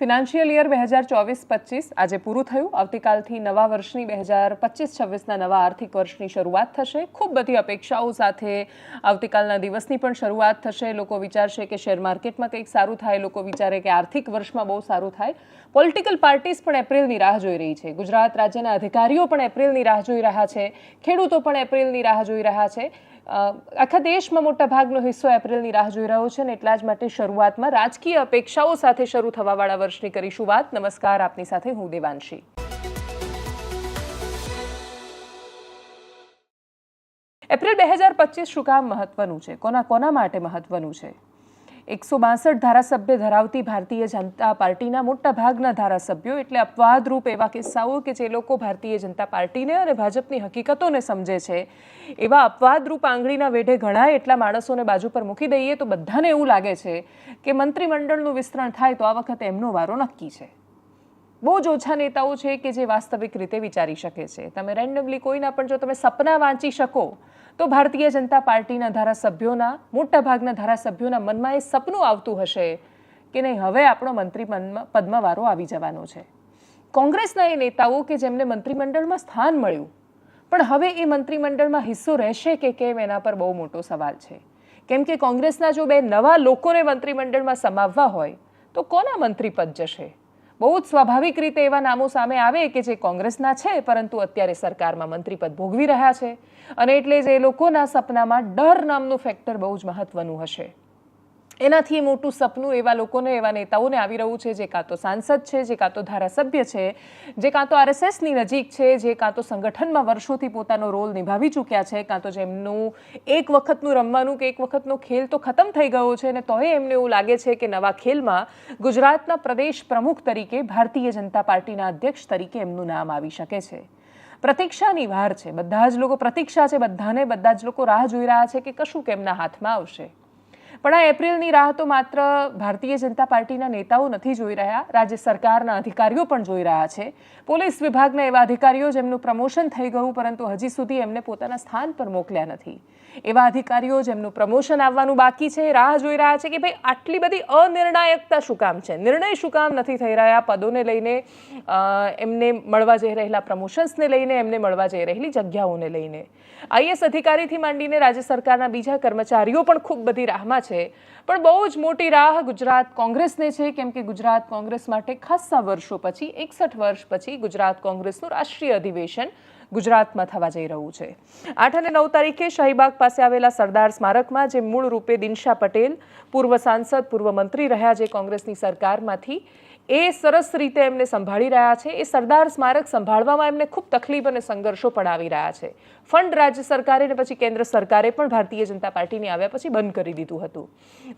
Financial year બે હજાર ચોવીસ પચીસ આજે પૂરું થયું. આવતીકાલથી નવા વર્ષની બે હજાર પચીસ છવ્વીસના નવા આર્થિક વર્ષની શરૂઆત થશે. ખૂબ બધી અપેક્ષાઓ સાથે આવતીકાલના દિવસની પણ શરૂઆત થશે. લોકો વિચારશે કે શેર માર્કેટમાં કંઈક સારું થાય. લોકો વિચારે કે આર્થિક વર્ષમાં બહુ સારું થાય. પોલિટિકલ પાર્ટીઝ પણ એપ્રિલની રાહ જોઈ રહી છે. ગુજરાત રાજ્યના અધિકારીઓ પણ એપ્રિલની રાહ જોઈ રહ્યા છે. ખેડૂતો પણ એપ્રિલની રાહ જોઈ રહ્યા છે. આખા દેશમાં મોટા ભાગનો હિસ્સો એપ્રિલની રાહ જોઈ રહ્યો છે અને એટલા જ માટે શરૂઆતમાં રાજકીય અપેક્ષાઓ સાથે શરૂ થવાવાળા વર્ષની કરીશું વાત. નમસ્કાર, આપની સાથે હું દેવાંશી. એપ્રિલ બે હજાર પચીસ શું કામ મહત્વનું છે? કોના કોના માટે મહત્વનું છે? એકસો બાસઠ ધારાસભ્ય ધરાવતી ભારતીય જનતા પાર્ટીના મોટા ભાગના ધારાસભ્યો એટલે અપવાદરૂપ એવા કિસ્સાઓ કે જે લોકો ભારતીય જનતા પાર્ટીને અને ભાજપની હકીકતોને સમજે છે. એવા અપવાદરૂપ આંગળીના વેઢે ઘણા એટલા માણસોને બાજુ પર મૂકી દઈએ તો બધાને એવું લાગે છે કે મંત્રીમંડળનું વિસ્તરણ થાય તો આ વખતે એમનો વારો નક્કી છે. બહુ જ ઓછા નેતાઓ છે કે જે વાસ્તવિક રીતે વિચારી શકે છે. તમે રેન્ડમલી કોઈના પણ જો તમે સપના વાંચી શકો, તો ભારતીય જનતા પાર્ટીના ધારાસભ્યોના, મોટા ભાગના ધારાસભ્યોના મનમાં એ સપનું આવતું હશે કે નહીં, હવે આપણો મંત્રી પદમાં વારો આવી જવાનો છે. કોંગ્રેસના એ નેતાઓ કે જેમને મંત્રીમંડળમાં સ્થાન મળ્યું, પણ હવે એ મંત્રીમંડળમાં હિસ્સો રહેશે કે કેમ એના પર બહુ મોટો સવાલ છે. કેમ કે કોંગ્રેસના જો બે નવા લોકોને મંત્રીમંડળમાં સમાવવા હોય, તો કોના મંત્રીપદ જશે? બહુ જ સ્વાભાવિક રીતે એવા નામો સામે આવે કે જે કોંગ્રેસના છે, પરંતુ અત્યારે સરકારમાં મંત્રીપદ ભોગવી રહ્યા છે. અને એટલે જ એ લોકોના સપનામાં ડર નામનું ફેક્ટર બહુ જ મહત્વનું હશે. એનાથી મોટું સપનું એવા લોકોને, એવા નેતાઓને આવી રહ્યું છે, જે કાં તો સાંસદ છે, જે કાં તો ધારાસભ્ય છે, જે કાં તો આરએસએસની નજીક છે, જે કાં તો સંગઠનમાં વર્ષોથી પોતાનો રોલ નિભાવી ચૂક્યા છે, કાં તો જેમનું એક વખતનું રમવાનું કે એક વખતનો ખેલ તો ખતમ થઈ ગયો છે અને તોય એમને એવું લાગે છે કે નવા ખેલમાં ગુજરાતના પ્રદેશ પ્રમુખ તરીકે ભારતીય જનતા પાર્ટીના અધ્યક્ષ તરીકે એમનું નામ આવી શકે છે. પ્રતીક્ષાની વાર છે. બધા જ લોકો પ્રતીક્ષા છે. બધાને બધા જ લોકો રાહ જોઈ રહ્યા છે કે કશું કેમના હાથમાં આવશે. પણ આ એપ્રિલની રાહ તો માત્ર ભારતીય જનતા પાર્ટીના નેતાઓ નથી જોઈ રહ્યા, રાજ્ય સરકારના અધિકારીઓ પણ જોઈ રહ્યા છે. પોલીસ વિભાગના એવા અધિકારીઓ જેમનું પ્રમોશન થઈ ગયું, પરંતુ હજી સુધી એમને પોતાના સ્થાન પર મોકલ્યા નથી. એવા અધિકારીઓ જેમનું પ્રમોશન આવવાનું બાકી છે, રાહ જોઈ રહ્યા છે કે ભાઈ આટલી બધી અનિર્ણાયકતા શું કામ છે? નિર્ણય શું કામ નથી થઈ રહ્યા? પદોને લઈને એમને મળવા જઈ રહેલા પ્રમોશન્સને લઈને, એમને મળવા જઈ રહેલી જગ્યાઓને લઈને. આઈએસ અધિકારીથી માંડીને રાજ્ય સરકારના બીજા કર્મચારીઓ પણ ખૂબ બધી રાહમાં છે. પણ બહુ જ મોટી રાહ ગુજરાત કોંગ્રેસને છે, કેમ કે ગુજરાત કોંગ્રેસ માટે ખાસ્સા વર્ષો પછી, એકસઠ વર્ષ પછી ગુજરાત કોંગ્રેસનું રાષ્ટ્રીય અધિવેશન ગુજરાતમાં થવા જઈ રહ્યું છે. આઠ અને નવ તારીખે શાહીબાગ પાસે આવેલા સરદાર સ્મારકમાં, જે મૂળ રૂપે દિનશા પટેલ, પૂર્વ સાંસદ, પૂર્વ મંત્રી રહ્યા જે કોંગ્રેસની સરકારમાંથી એ સરસ રીતે એમને સંભાળી રહ્યા છે. એ સરદાર સ્મારક સંભાળવામાં એમને ખૂબ તકલીફ અને સંઘર્ષો પણ આવી રહ્યા છે. ફંડ રાજ્ય સરકારે ને પછી કેન્દ્ર સરકારે પણ ભારતીય જનતા પાર્ટીની આવ્યા પછી બંધ કરી દીધું હતું.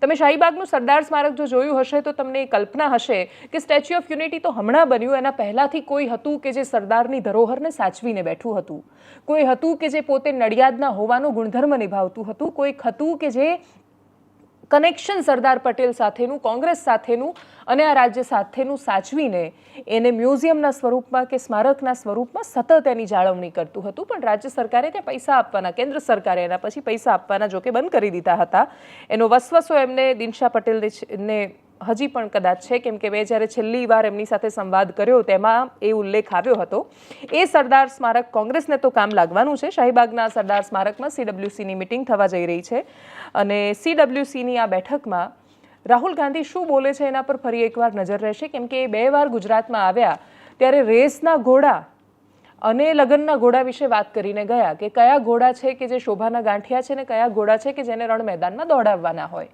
તમે શાહીબાગનું સરદાર સ્મારક જો જોયું હશે તો તમને એ કલ્પના હશે કે સ્ટેચ્યુ ઓફ યુનિટી તો હમણાં બન્યું. એના પહેલાંથી કોઈ હતું કે જે સરદારની ધરોહરને સાચવીને બેઠું હતું. કોઈ હતું કે જે પોતે નડિયાદના હોવાનો ગુણધર્મ નિભાવતું હતું. કોઈક હતું કે જે કનેક્શન સરદાર પટેલ સાથેનું, કોંગ્રેસ સાથેનું અને આ રાજ્ય સાથેનું સાચવીને એને મ્યુઝિયમના સ્વરૂપમાં કે સ્મારકના સ્વરૂપમાં સતત એની જાળવણી કરતું હતું. પણ રાજ્ય સરકારે ત્યાં પૈસા આપવાના, કેન્દ્ર સરકારે એના પછી પૈસા આપવાના જોકે બંધ કરી દીધા હતા. એનો વસવસો એમને દિનશા પટેલને હજી પણ કદાચ છે, કેમ કે મેં જ્યારે છેલ્લી વાર એમની સાથે સંવાદ કર્યો, તેમાં એ ઉલ્લેખ આવ્યો હતો. એ સરદાર સ્મારક કોંગ્રેસને તો કામ લાગવાનું છે. શાહીબાગના સરદાર સ્મારકમાં સીડબ્લ્યુસીની મિટિંગ થવા જઈ રહી છે અને સીડબ્લ્યુસીની આ બેઠકમાં રાહુલ ગાંધી શું બોલે છે એના પર ફરી એકવાર નજર રહેશે, કેમ કે એ બે વાર ગુજરાતમાં આવ્યા ત્યારે રેસના ઘોડા અને લગ્નના ઘોડા વિશે વાત કરીને ગયા કે કયા ઘોડા છે કે જે શોભાના ગાંઠિયા છે ને કયા ઘોડા છે કે જેને રણ મેદાનમાં દોડાવવાના હોય.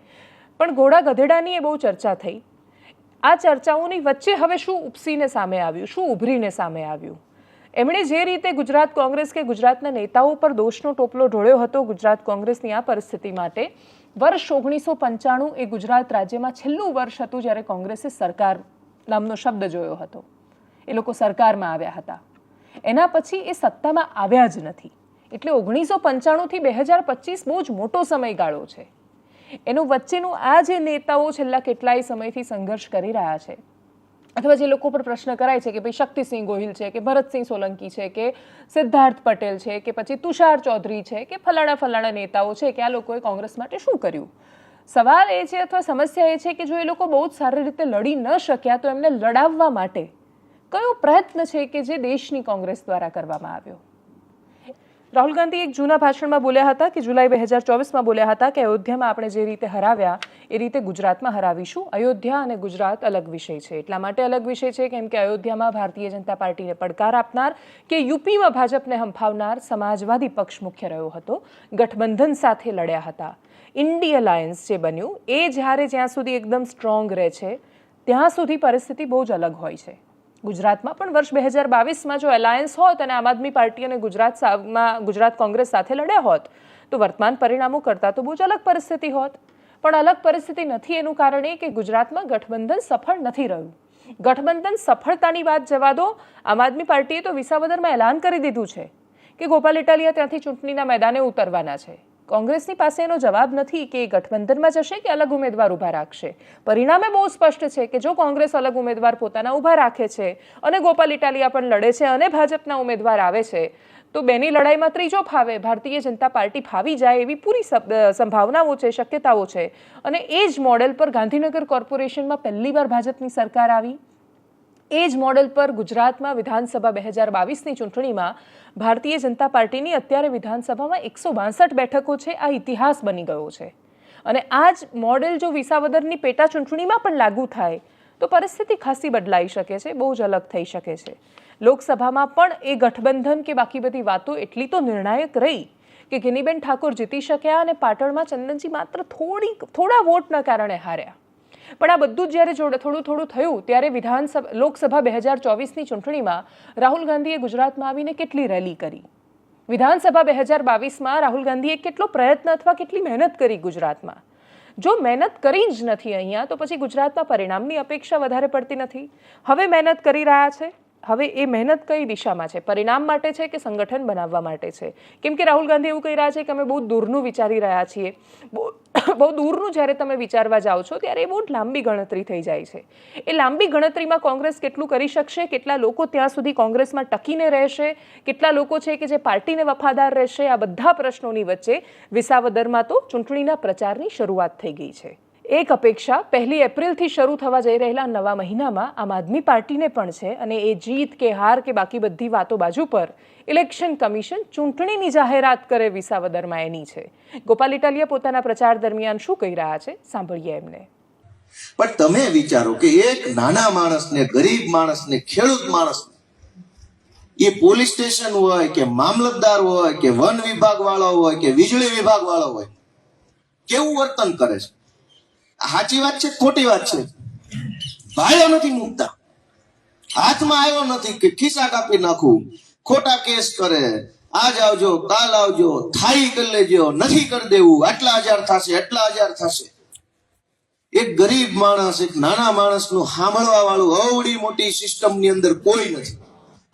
પણ ઘોડા ગધેડાની એ બહુ ચર્ચા થઈ. આ ચર્ચાઓની વચ્ચે હવે શું ઉપસીને સામે આવ્યું? શું ઉભરીને સામે આવ્યું? એમણે જે રીતે ગુજરાત કોંગ્રેસ કે ગુજરાતના નેતાઓ પર દોષનો ટોપલો ઢોળ્યો હતો ગુજરાત કોંગ્રેસની આ પરિસ્થિતિ માટે, વર્ષ ઓગણીસો પંચાણું એ ગુજરાત રાજ્યમાં છેલ્લું વર્ષ હતું જ્યારે કોંગ્રેસે સરકાર નામનો શબ્દ જોયો હતો. એ લોકો સરકારમાં આવ્યા હતા. એના પછી એ સત્તામાં આવ્યા જ નથી. એટલે ઓગણીસો પંચાણુંથી બે હજાર પચીસ બહુ જ મોટો સમયગાળો છે. એનું વચ્ચેનું આ જે નેતાઓ છેલ્લા કેટલાય સમયથી સંઘર્ષ કરી રહ્યા છે, અથવા જે લોકો પર પ્રશ્ન કરાય છે કે ભાઈ શક્તિસિંહ ગોહિલ છે કે ભરતસિંહ સોલંકી છે કે સિદ્ધાર્થ પટેલ છે કે પછી તુષાર ચૌધરી છે કે ફલાણા ફલાણા નેતાઓ છે કે આ લોકોએ કોંગ્રેસ માટે શું કર્યું? સવાલ એ છે અથવા સમસ્યા એ છે કે જો એ લોકો બહુ જ સારી રીતે લડી ન શક્યા તો એમને લડાવવા માટે કયો પ્રયત્ન છે કે જે દેશની કોંગ્રેસ દ્વારા કરવામાં આવ્યો? રાહુલ ગાંધી એક જૂના ભાષણમાં બોલ્યા હતા કે જુલાઈ બે હજાર ચોવીસમાં બોલ્યા હતા કે અયોધ્યામાં આપણે જે રીતે હરાવ્યા એ રીતે ગુજરાતમાં હરાવીશું. અયોધ્યા અને ગુજરાત અલગ વિષય છે. એટલા માટે અલગ વિષય છે કેમ કે અયોધ્યામાં ભારતીય જનતા પાર્ટીને પડકાર આપનાર કે યુપીમાં ભાજપને હંફાવનાર સમાજવાદી પક્ષ મુખ્ય રહ્યો હતો. ગઠબંધન સાથે લડ્યા હતા. ઇન્ડી અલાયન્સ જે બન્યું એ જ્યારે જ્યાં સુધી એકદમ સ્ટ્રોંગ રહે છે, ત્યાં સુધી પરિસ્થિતિ બહુ જ અલગ હોય છે. ગુજરાતમાં. પણ વર્ષ બે હજાર બાવીસમાં જો એલાયન્સ હોત અને આમ આદમી પાર્ટી અને ગુજરાત સામાં ગુજરાત કોંગ્રેસ સાથે લડ્યા હોત, તો વર્તમાન પરિણામો કરતાં તો બહુ જ અલગ પરિસ્થિતિ હોત. પણ અલગ પરિસ્થિતિ નથી એનું કારણ એ કે ગુજરાતમાં ગઠબંધન સફળ નથી રહ્યું. ગઠબંધન સફળતાની વાત જવા દો, આમ આદમી પાર્ટીએ તો વિસાવદરમાં એલાન કરી દીધું છે કે ગોપાલ ઇટાલિયા ત્યાંથી ચૂંટણીના મેદાને ઉતરવાના છે. કોંગ્રેસની પાસે એનો જવાબ નથી કે એ ગઠબંધનમાં જશે કે અલગ ઉમેદવાર ઊભા રાખશે. પરિણામે બહુ સ્પષ્ટ છે કે જો કોંગ્રેસ અલગ ઉમેદવાર પોતાના ઊભા રાખે છે અને ગોપાલ ઇટાલિયા પણ લડે છે અને ભાજપના ઉમેદવાર આવે છે, તો બેની લડાઈમાં ત્રીજો ફાવે. ભારતીય જનતા પાર્ટી ફાવી જાય એવી પૂરી સંભાવનાઓ છે, શક્યતાઓ છે. અને એ જ મોડેલ પર ગાંધીનગર કોર્પોરેશનમાં પહેલીવાર ભાજપની સરકાર આવી. એ જ મોડેલ પર ગુજરાતમાં વિધાનસભા બે હજાર બાવીસની ચૂંટણીમાં ભારતીય જનતા પાર્ટીની અત્યારે વિધાનસભામાં એકસો બાસઠ બેઠકો છે, આ ઇતિહાસ બની ગયો છે. અને આ જ મોડેલ જો વિસાવદરની પેટા ચૂંટણીમાં પણ લાગુ થાય, તો પરિસ્થિતિ ખાસી બદલાઈ શકે છે, બહુ જ અલગ થઈ શકે છે. લોકસભામાં પણ એ ગઠબંધન કે બાકી બધી વાતો એટલી તો નિર્ણાયક રહી કે ગિનીબેન ઠાકોર જીતી શક્યા અને પાટણમાં ચંદનજી માત્ર થોડી થોડા વોટના કારણે હાર્યા. પણ આ બધું જ જ્યારે થોડું થોડું થયું, ત્યારે વિધાનસભા, લોકસભા બે હજાર ચોવીસની ચૂંટણીમાં રાહુલ ગાંધીએ ગુજરાતમાં આવીને કેટલી રેલી કરી? વિધાનસભા બે હજાર બાવીસમાં રાહુલ ગાંધીએ કેટલો પ્રયત્ન અથવા કેટલી મહેનત કરી ગુજરાતમાં? જો મહેનત કરી જ નથી અહીંયા, તો પછી ગુજરાતમાં પરિણામની અપેક્ષા વધારે પડતી નથી. હવે મહેનત કરી રહ્યા છે? હવે એ મહેનત કઈ દિશામાં છે? પરિણામ માટે છે કે સંગઠન બનાવવા માટે છે? કેમ કે રાહુલ ગાંધી એવું કહી રહ્યા છે કે અમે બહુ દૂરનું વિચારી રહ્યા છીએ. બહુ દૂરનું જ્યારે તમે વિચારવા જાઓ છો, ત્યારે એ બહુ લાંબી ગણતરી થઈ જાય છે. એ લાંબી ગણતરીમાં કોંગ્રેસ કેટલું કરી શકશે? કેટલા લોકો ત્યાં સુધી કોંગ્રેસમાં ટકીને રહેશે? કેટલા લોકો છે કે જે પાર્ટીને વફાદાર રહેશે? આ બધા પ્રશ્નોની વચ્ચે વિસાવદરમાં તો ચૂંટણીના પ્રચારની શરૂઆત થઈ ગઈ છે. એક અપેક્ષા, પહેલી એપ્રિલથી શરૂ થવા જઈ રહેલા નવા મહિનામાં આમ આદમી પાર્ટીને પણ છે અને એ જીત કે હાર કે બાકી બધી વાતો બાજુ પર ઇલેક્શન કમિશન ચૂંટણીની જાહેરાત કરે વિસાવદરમાં એની છે. ગોપાલ ઇટાલિયા પોતાના પ્રચાર દરમિયાન શું કહી રહ્યા છે? સાંભળીએ એમને. પણ તમે વિચારો કે એક નાના માણસને, ગરીબ માણસને, ખેડૂત માણસને, એ પોલીસ સ્ટેશન હોય કે મામલતદાર હોય કે વન વિભાગ વાળો હોય કે વીજળી વિભાગ વાળો હોય, કેવું વર્તન કરે છે? સાચી વાત છે ખોટી વાત છે? ભાડ્યો નથી મૂકતા. હાથમાં આવ્યો નથી કે ખિસ્સા કાપી નાખું. ખોટા કેસ કરે. આજ આવજો, કાલ આવજો થાઈ કરી લેજો, નથી કરી દેવું. આટલા હજાર થશે એટલા હજાર થશે. એક ગરીબ માણસ, એક નાના માણસનું સાંભળવા વાળું અવડી મોટી સિસ્ટમની અંદર કોઈ નથી.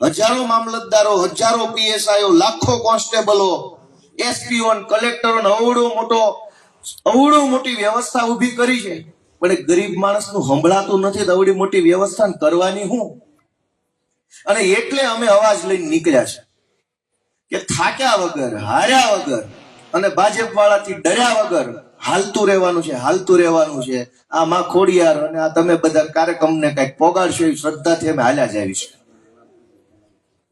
હજારો મામલતદારો, હજારો પીએસઆઈઓ, લાખો કોન્સ્ટેબલો, એસપીઓ કલેક્ટરો અવડો મોટો અવડો મોટી વ્યવસ્થા ઊભી કરી છે. પણ એક ગરીબ માણસનું હંભળાતું નથી અવડી મોટી વ્યવસ્થા કરવાની હું? અને એટલે અમે અવાજ લઈને નીકળ્યા છે કે થાક્યા વગર, હાર્યા વગર અને ભાજપ વાળાથી ડર્યા વગર હાલતું રહેવાનું છે, હાલતું રહેવાનું છે. આ માં ખોડિયાર અને આ તમે બધા કાર્યક્રમને કંઈક પોગાડશો એવી શ્રદ્ધાથી અમે હાલ્યા જ આવીશું.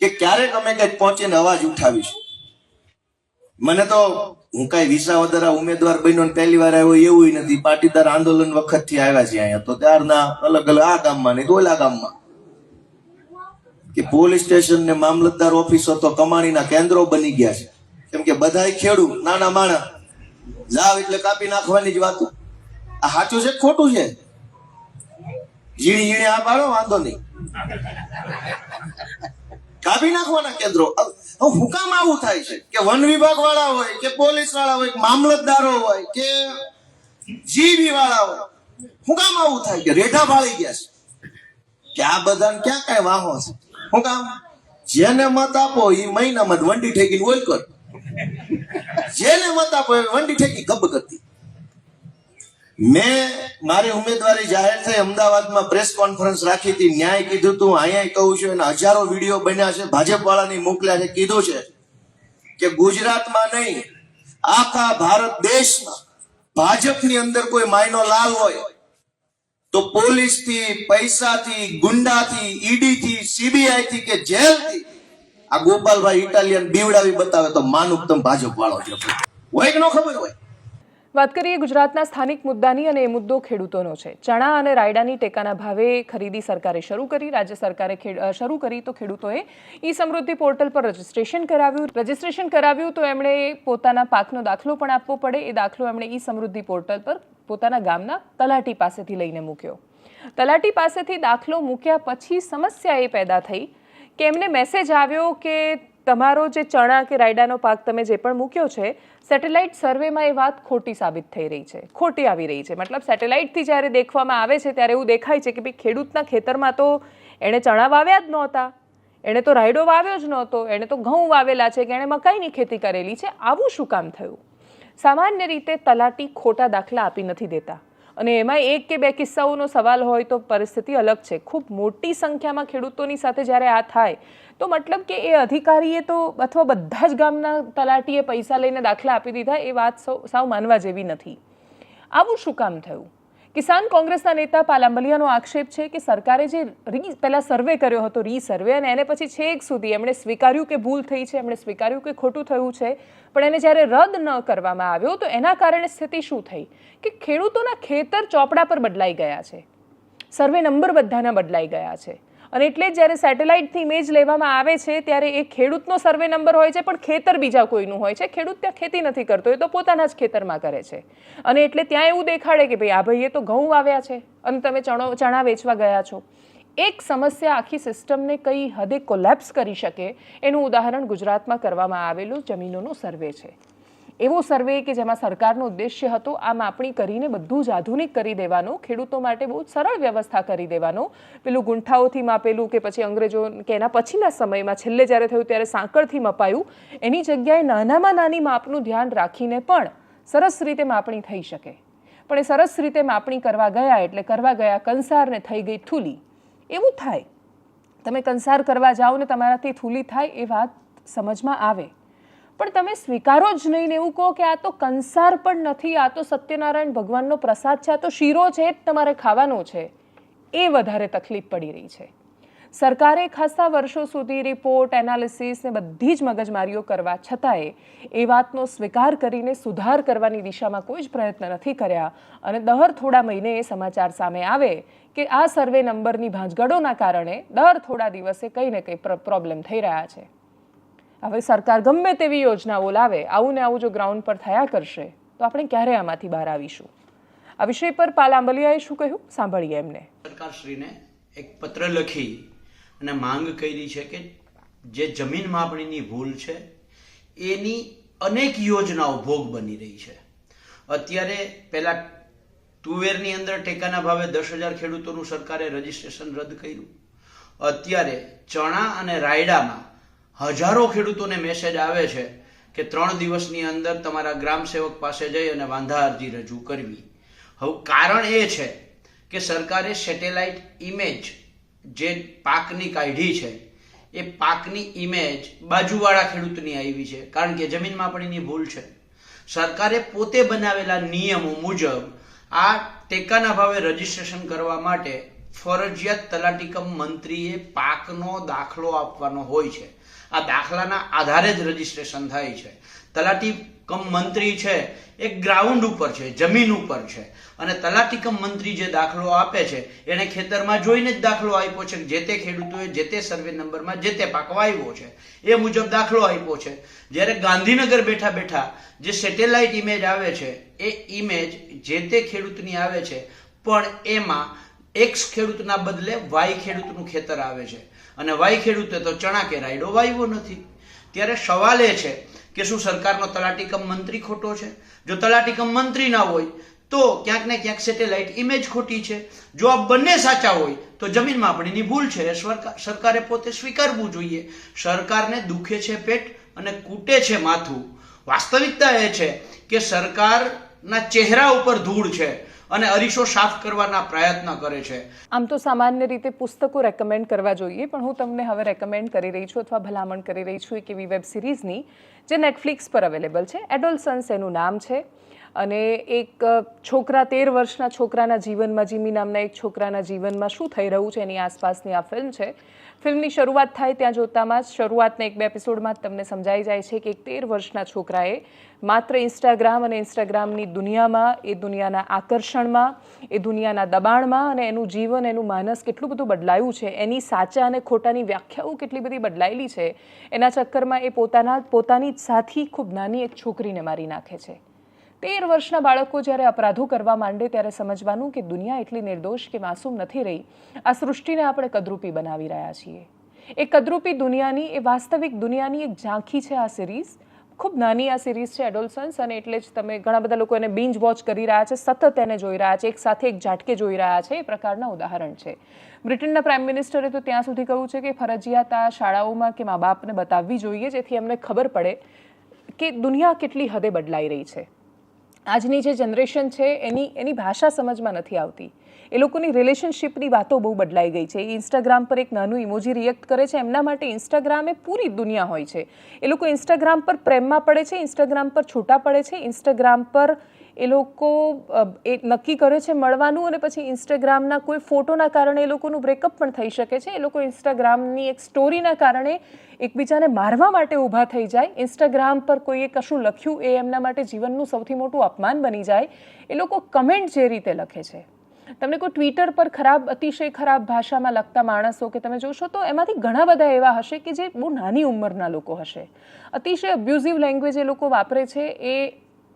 કે ક્યારેક અમે કંઈક પહોંચીને અવાજ ઉઠાવીશું. મને તો હું કઈ વિસાવદરા ઉમેદવાર બન્યો પહેલી વાર આવ્યો એવું નથી. પાટીદાર આંદોલન વખતથી આવ્યા છે અહીંયા. તો ત્યારના અલગ અલગ આ ગામમાં નહીં ઓલા ગામમાં. કે પોલીસ સ્ટેશન ને મામલતદાર ઓફિસો તો કમાણીના કેન્દ્રો બની ગયા છે. કેમ કે બધાય ખેડૂત, નાના માણા જાવ એટલે કાપી નાખવાની જ વાત. આ સાચું છે ખોટું છે? ઝીણી ઝીણી આ પાડો, વાંધો નહીં. કાપી નાખવાના કેન્દ્રો. હું કામ આવું થાય છે? કે વન વિભાગ વાળા હોય, કે પોલીસવાળા હોય, કે મામલતદારો હોય, કે જીવી વાળા હોય હું કામ આવું થાય કે રેઢા ભાળી ગયા છે? કે આ બધાને ક્યાં કઈ વાહો છે? હું કામ જેને મત આપો એ મહિનામાં વંડી ઠેકીને ઓલ કર જેને મત આપો એ વંડી ઠેકી ગબ કરતી મેં મારી ઉમેદવારી જાહેર થઈ અમદાવાદમાં પ્રેસ કોન્ફરન્સ રાખી હતી. ન્યાય કીધું તું અહીંયા કહું છું. અને હજારો વીડિયો બન્યા છે. ભાજપ વાળાની મોકલ્યા છે. કીધું છે કે ગુજરાતમાં નહીં, આખા ભારત દેશમાં ભાજપની અંદર કોઈ માયનો લાલ હોય, તો પોલીસથી, પૈસાથી, ગુંડાથી, ઈડીથી, સીબીઆઈથી કે જેલથી આ ગોપાલભાઈ ઇટાલિયન બીવડાવી બતાવે તો માનું તમ ભાજપ વાળો હોય કે ન ખબર હોય? વાત કરીએ ગુજરાતના સ્થાનિક મુદ્દાની અને એ મુદ્દો ખેડૂતોનો છે. ચણા અને રાયડાની ટેકાના ભાવે ખરીદી સરકારે શરૂ કરી, રાજ્ય સરકારે શરૂ કરી તો ખેડૂતોએ ઈ સમૃદ્ધિ પોર્ટલ પર રજીસ્ટ્રેશન કરાવ્યું. રજીસ્ટ્રેશન કરાવ્યું તો એમણે પોતાના પાકનો દાખલો પણ આપવો પડે. એ દાખલો એમણે ઈ સમૃદ્ધિ પોર્ટલ પર પોતાના ગામના તલાટી પાસેથી લઈને મૂક્યો. તલાટી પાસેથી દાખલો મૂક્યા પછી સમસ્યા એ પેદા થઈ કે એમને મેસેજ આવ્યો કે તમારો જે ચણા કે રાયડાનો પાક તમે જે પણ મૂક્યો છે સેટેલાઇટ સર્વેમાં એ વાત ખોટી સાબિત થઈ રહી છે. ખોટી આવી રહી છે. મતલબ સેટેલાઇટથી જ્યારે દેખવામાં આવે છે, ત્યારે એવું દેખાય છે કે ભાઈ ખેડૂતના ખેતરમાં તો એણે ચણા વાવ્યા જ નહોતા, એણે તો રાયડો વાવ્યો જ નહોતો, એણે તો ઘઉં વાવેલા છે, કે એણે મકાઈની ખેતી કરેલી છે. આવું શું કામ થયું? સામાન્ય રીતે તલાટી ખોટા દાખલા આપી નથી દેતા. અને એમાં એક કે બે કિસ્સાઓનો સવાલ હોય તો પરિસ્થિતિ અલગ છે. ખૂબ મોટી સંખ્યામાં ખેડૂતોની સાથે જ્યારે આ થાય તો મતલબ કે એ અધિકારીએ તો અથવા બધા જ ગામના તલાટીએ પૈસા લઈને દાખલા આપી દીધા, એ વાત સૌ સાવ માનવા જેવી નથી. આવું શું કામ થયું? કિસાન કોંગ્રેસના નેતા પાલાંબલિયાનો આક્ષેપ છે કે સરકારે જે રી પહેલાં સર્વે કર્યો હતો રી સર્વે અને એને પછી છેક સુધી એમણે સ્વીકાર્યું કે ભૂલ થઈ છે, એમણે સ્વીકાર્યું કે ખોટું થયું છે, પણ એને જ્યારે રદ ન કરવામાં આવ્યો, તો એના કારણે સ્થિતિ શું થઈ? કે ખેડૂતોના ખેતર ચોપડા પર બદલાઈ ગયા છે. સર્વે નંબર બધાના બદલાઈ ગયા છે. અને એટલે જ જ્યારે સેટેલાઇટથી ઇમેજ લેવામાં આવે છે, ત્યારે એ ખેડૂતનો સર્વે નંબર હોય છે, પણ ખેતર બીજા કોઈનું હોય છે. ખેડૂત ત્યાં ખેતી નથી કરતો, એ તો પોતાના જ ખેતરમાં કરે છે. અને એટલે ત્યાં એવું દેખાડે કે ભાઈ આ ભાઈએ તો ઘઉં વાવ્યા છે અને તમે ચણો, ચણા વેચવા ગયા છો. એક સમસ્યા આખી સિસ્ટમને કઈ હદે કોલેપ્સ કરી શકે, એનું ઉદાહરણ ગુજરાતમાં કરવામાં આવેલું જમીનોનો સર્વે છે. એવો સર્વે કે જેમાં સરકારનો ઉદ્દેશ્ય હતો આ માપણી કરીને બધું જ આધુનિક કરી દેવાનો, ખેડૂતો માટે બહુ સરળ વ્યવસ્થા કરી દેવાનો. પેલું ગુંઠાઓથી માપેલું કે પછી અંગ્રેજો કે એના પછીના સમયમાં છેલ્લે જ્યારે થયું ત્યારે સાંકળથી મપાયું. એની જગ્યાએ નાનામાં નાની માપનું ધ્યાન રાખીને પણ સરસ રીતે માપણી થઈ શકે. પણ એ સરસ રીતે માપણી કરવા ગયા એટલે કરવા ગયા કંસારને થઈ ગઈ થૂલી. એવું થાય. તમે કંસાર કરવા જાઓ ને તમારાથી થૂલી થાય એ વાત સમજમાં આવે. પણ તમે સ્વીકારો જ નહીં ને એવું કહો કે આ તો કંસાર પણ નથી, આ તો સત્યનારાયણ ભગવાનનો પ્રસાદ છે, આ તો શીરો છે જ તમારે ખાવાનો છે. એ વધારે તકલીફ પડી રહી છે. સરકારે ખાસા વર્ષો સુધી રિપોર્ટ એનાલિસિસ ને બધી જ મગજમારીઓ કરવા છતાંય એ વાતનો સ્વીકાર કરીને સુધાર કરવાની દિશામાં કોઈ જ પ્રયત્ન નથી કર્યા. અને દર થોડા મહિને એ સમાચાર સામે આવે કે આ સર્વે નંબરની ભાંજગડોના કારણે દર થોડા દિવસે કંઈ ને કંઈ પ્રોબ્લેમ થઈ રહ્યા છે. હવે સરકાર ગમે તેવી યોજનાઓ લાવે આવું ને આવું જો ગ્રાઉન્ડ પર થયા કરશે, તો આપણે ક્યારે આમાંથી બહાર આવીશું? આ વિષય પર પાલ આંબલિયાએ શું કહ્યું? સાંભળીએ એમને. સરકારશ્રીને એક પત્ર લખી અને માંગ કરી છે કે જે જમીન માપણીની ભૂલ છે, એની અનેક યોજનાઓ ભોગ બની રહી છે. અત્યારે પહેલા તુવેરની અંદર ટેકાના ભાવે દસ હજાર ખેડૂતોનું સરકારે રજીસ્ટ્રેશન રદ કર્યું. અત્યારે ચણા અને રાયડામાં હજારો ખેડૂતોને મેસેજ આવે છે કે ત્રણ દિવસની અંદર તમારા ગ્રામ સેવક પાસે જઈ અને વાંધા અરજી રજૂ કરવી. હવે કારણ એ છે કે સરકારે સેટેલાઇટ ઇમેજ જે પાકની કાઢી છે, એ પાકની ઇમેજ બાજુવાળા ખેડૂતની આવી છે. કારણ કે જમીન માપણીની ભૂલ છે. સરકારે પોતે બનાવેલા નિયમો મુજબ આ ટેકાના ભાવે રજીસ્ટ્રેશન કરવા માટે ફરજિયાત તલાટીકમ મંત્રીએ પાકનો દાખલો આપવાનો હોય છે. આ દાખલાના આધારે જ રજીસ્ટ્રેશન થાય છે. તલાટી કમ મંત્રી છે, એ ગ્રાઉન્ડ ઉપર છે, જમીન ઉપર છે. અને તલાટી કમ મંત્રી જે દાખલો આપે છે, એને ખેતરમાં જોઈને જ દાખલો આપ્યો છે જે તે ખેડૂતોએ જે તે સર્વે નંબરમાં જે તે પાક વાવ્યો છે, એ મુજબ દાખલો આપ્યો છે. જ્યારે ગાંધીનગર બેઠા બેઠા જે સેટેલાઇટ ઇમેજ આવે છે, એ ઇમેજ જે તે ખેડૂતની આવે છે, પણ એમાં એક્સ ખેડૂતના બદલે વાય ખેડૂતનું ખેતર આવે છે. અને વાય ખેડૂતે તો ચણા કે રાયડો વાવ્યો નથી. ત્યારે સવાલ એ છે કે શું સરકારનો તલાટીકમ મંત્રી ખોટો છે? જો તલાટીકમ મંત્રી ના હોય, તો ક્યાંક ને ક્યાંક સેટેલાઇટ ઇમેજ ખોટી છે. જો આ બંને સાચા હોય, તો જમીન માપણીની ભૂલ છે. સરકાર- પોતે સ્વીકારવું જોઈએ. સરકારને દુખે છે પેટ અને કૂટે છે માથું. વાસ્તવિકતા એ છે કે સરકારના ચહેરા ઉપર ધૂળ છે. અને અરીસો સાફ કરવાના પ્રયત્ન કરે છે. આમ તો સામાન્ય રીતે પુસ્તકો રેકમેન્ડ કરવા જોઈએ, પણ હું તમને હવે રેકમેન્ડ કરી રહી છું અથવા ભલામણ કરી રહી છું એક એવી વેબ સિરીઝની જે નેટફ્લિક્સ પર અવેલેબલ છે. એડોલસન્સ એનું નામ છે. અને એક છોકરા તેર વર્ષના છોકરાના જીવનમાં, જીમી નામના એક છોકરાના જીવનમાં શું થઈ રહ્યું છે એની આસપાસની આ ફિલ્મ છે. ફિલ્મની શરૂઆત થાય ત્યાં જોતામાં જ શરૂઆતના એક બે એપિસોડમાં તમને સમજાઈ જાય છે કે એક તેર વર્ષના છોકરાએ માત્ર ઇન્સ્ટાગ્રામ અને ઇન્સ્ટાગ્રામની દુનિયામાં, એ દુનિયાના આકર્ષણમાં, એ દુનિયાના દબાણમાં અને એનું જીવન, એનું માનસ કેટલું બધું બદલાયું છે, એની સાચા અને ખોટાની વ્યાખ્યાઓ કેટલી બધી બદલાયેલી છે, એના ચક્કરમાં એ પોતાના, પોતાની જ સાથી ખૂબ નાની એક છોકરીને મારી નાખે છે. તેર વર્ષના બાળકો જ્યારે અપરાધો કરવા માંડે ત્યારે સમજવાનું કે દુનિયા એટલી નિર્દોષ કે માસૂમ નથી રહી. આ સૃષ્ટિને આપણે કદરૂપી બનાવી રહ્યા છીએ. એ કદરૂપી દુનિયાની, એ વાસ્તવિક દુનિયાની એક ઝાંખી છે આ સિરીઝ ખૂબ નાની આ સિરીઝ છે એડોલ્સન્સ અને એટલે જ તમે ઘણા બધા લોકો એને બિંજ વોચ કરી રહ્યા છે, સતત એને જોઈ રહ્યા છે એક સાથે એક ઝાટકે જોઈ રહ્યા છે, એ પ્રકારના ઉદાહરણ છે. બ્રિટનના પ્રાઇમ મિનિસ્ટરે તો ત્યાં સુધી કહ્યું છે કે ફરજિયાત આ શાળાઓમાં કે મા બાપને બતાવવી જોઈએ, જેથી એમને ખબર પડે કે દુનિયા કેટલી હદે બદલાઈ રહી છે. આજની જે જનરેશન છે, એની એની ભાષા સમજમાં નથી આવતી. એ લોકોની રિલેશનશિપની વાતો બહુ બદલાઈ ગઈ છે. ઇન્સ્ટાગ્રામ પર એક નાનું ઇમોજી રિએક્ટ કરે છે. એમના માટે ઇન્સ્ટાગ્રામ એ પૂરી દુનિયા હોય છે. એ લોકો ઇન્સ્ટાગ્રામ પર પ્રેમમાં પડે છે ઇન્સ્ટાગ્રામ પર છૂટા પડે છે ઇન્સ્ટાગ્રામ પર એ લોકો એ નક્કી કરે છે મળવાનું અને પછી ઇન્સ્ટાગ્રામના કોઈ ફોટોના કારણે એ લોકોનું બ્રેકઅપ પણ થઈ શકે છે. એ લોકો ઇન્સ્ટાગ્રામની એક સ્ટોરીના કારણે એકબીજાને મારવા માટે ઊભા થઈ જાય. ઇન્સ્ટાગ્રામ પર કોઈએ કશું લખ્યું એ એમના માટે જીવનનું સૌથી મોટું અપમાન બની જાય. એ લોકો કમેન્ટ જે રીતે લખે છે. તમને કોઈ ટ્વિટર પર ખરાબ, અતિશય ખરાબ ભાષામાં લખતા માણસો કે તમે જોશો તો એમાંથી ઘણા બધા એવા હશે કે જે બહુ નાની ઉંમરના લોકો હશે. અતિશય અબ્યુઝિવ લેંગ્વેજ એ લોકો વાપરે છે. એ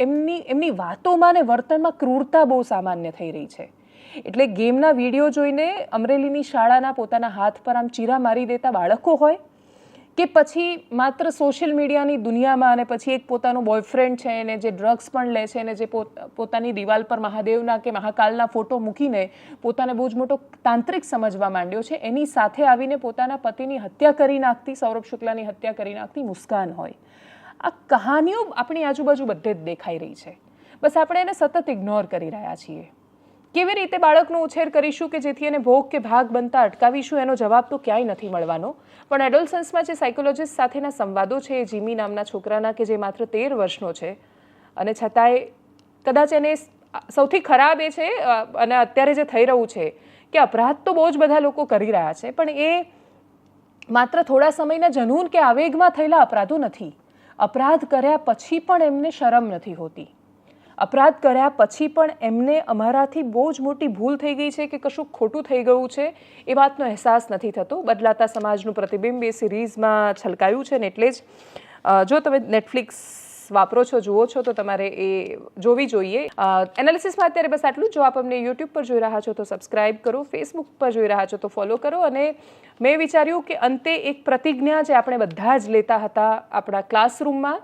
એમની એમની વાતોમાં ને વર્તનમાં ક્રૂરતા બહુ સામાન્ય થઈ રહી છે. એટલે ગેમના વીડિયો જોઈને અમરેલીની શાળાના પોતાના હાથ પર આમ ચીરા મારી દેતા બાળકો હોય કે પછી માત્ર સોશિયલ મીડિયાની દુનિયામાં અને પછી એક પોતાનો બોયફ્રેન્ડ છે અને જે ડ્રગ્સ પણ લે છે અને જે પોત- પોતાની દિવાલ પર મહાદેવના કે મહાકાલના ફોટો મૂકીને પોતાને બહુ જ મોટો તાંત્રિક સમજવા માંડ્યો છે. એની સાથે આવીને પોતાના પતિની હત્યા કરી નાખતી, સૌરભ શુક્લાની હત્યા કરી નાખતી મુસ્કાન હોય. આ કહાનીઓ આપણી આજુબાજુ બધે જ દેખાઈ રહી છે. બસ આપણે એને સતત ઇગ્નોર કરી રહ્યા છીએ. કેવી રીતે બાળકનો ઉછેર કરીશું કે જેથી એને ભોગ કે ભાગ બનતા અટકાવીશું એનો જવાબ તો ક્યાંય નથી મળવાનો. પણ એડોલસન્સમાં જે સાયકોલોજીસ્ટ સાથેના સંવાદો છે, એ જીમી નામના છોકરાના કે જે માત્ર તેર વર્ષનો છે, અને છતાંય કદાચ એને સૌથી ખરાબ એ છે અને અત્યારે જે થઈ રહ્યું છે, કે અપરાધ તો બહુ જ બધા લોકો કરી રહ્યા છે, પણ એ માત્ર થોડા સમયના જનૂન કે આવેગમાં થયેલા અપરાધો નથી. અપરાધ કર્યા પછી પણ એમને શરમ નથી હોતી. અપરાધ કર્યા પછી પણ એમને અમારાથી બહુ જ મોટી ભૂલ થઈ ગઈ છે કે કશું ખોટું થઈ ગયું છે એ વાતનો અહેસાસ નથી થતો. બદલાતા સમાજનું પ્રતિબિંબ એ સિરીઝમાં છલકાયું છે ને એટલે જ જો તમે નેટફ્લિક્સ વાપરો છો, જુઓ છો, તો તમારે એ જોવી જોઈએ. એનાલિસિસમાં અત્યારે બસ આટલું જો આપ અમને યુટ્યુબ પર જોઈ રહ્યા છો, તો સબસ્ક્રાઇબ કરો, ફેસબુક પર જોઈ રહ્યા છો, તો ફોલો કરો. અને મેં વિચાર્યું કે અંતે એક પ્રતિજ્ઞા જે આપણે બધા જ લેતા હતા આપણા ક્લાસરૂમમાં,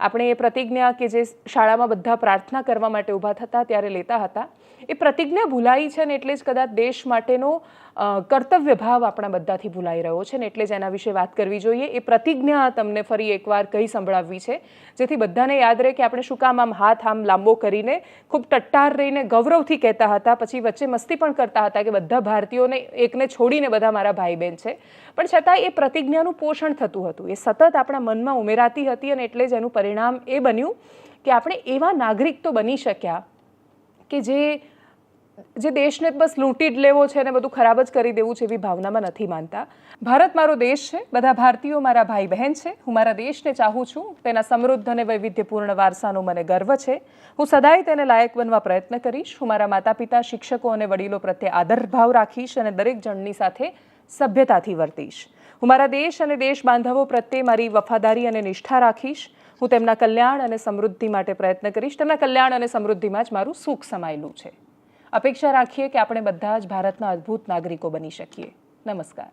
આપણે એ પ્રતિજ્ઞા કે જે શાળામાં બધા પ્રાર્થના કરવા માટે ઊભા થતા, ત્યારે લેતા હતા. એ પ્રતિજ્ઞા ભૂલાઈ છે ને એટલે જ કદાચ દેશ માટેનો કર્તવ્ય ભાવ આપણા બધાથી ભૂલાઈ રહ્યો છે ને એટલે જ એના વિશે વાત કરવી જોઈએ. એ પ્રતિજ્ઞા તમને ફરી એકવાર કહી સંભળાવવી છે, જેથી બધાને યાદ રહે કે આપણે શું કામ આમ હાથ આમ લાંબો કરીને ખૂબ ટટ્ટાર રહીને ગૌરવથી કહેતા હતા, પછી વચ્ચે મસ્તી પણ કરતા હતા કે બધા ભારતીયોને એકને છોડીને બધા મારા ભાઈ બહેન છે. પણ છતાં એ પ્રતિજ્ઞાનું પોષણ થતું હતું. એ સતત આપણા મનમાં ઉમેરાતી હતી અને એટલે જ એનું પરિણામ એ બન્યું કે આપણે એવા નાગરિક તો બની શક્યા કે જે જે દેશને બસ લૂંટી જ લેવો છે અને બધું ખરાબ જ કરી દેવું છે એવી ભાવનામાં નથી માનતા. ભારત મારો દેશ છે. બધા ભારતીયો મારા ભાઈ બહેન છે. હું મારા દેશને ચાહું છું. તેના સમૃદ્ધ અને વૈવિધ્યપૂર્ણ વારસાનો મને ગર્વ છે. હું સદાય તેને લાયક બનવા પ્રયત્ન કરીશ. હું મારા માતા પિતા શિક્ષકો અને વડીલો પ્રત્યે આદર ભાવ રાખીશ અને દરેક જણની સાથે સભ્યતાથી વર્તીશ. હું મારા દેશ અને દેશ બાંધવો પ્રત્યે મારી વફાદારી અને નિષ્ઠા રાખીશ. હું તેમના કલ્યાણ અને સમૃદ્ધિ માટે પ્રયત્ન કરીશ. તેમના કલ્યાણ અને સમૃદ્ધિમાં જ મારું સુખ સમાયેલું છે. અપેક્ષા રાખીએ કે આપણે બધા જ ભારતના અદ્ભુત નાગરિકો બની શકીએ. નમસ્કાર.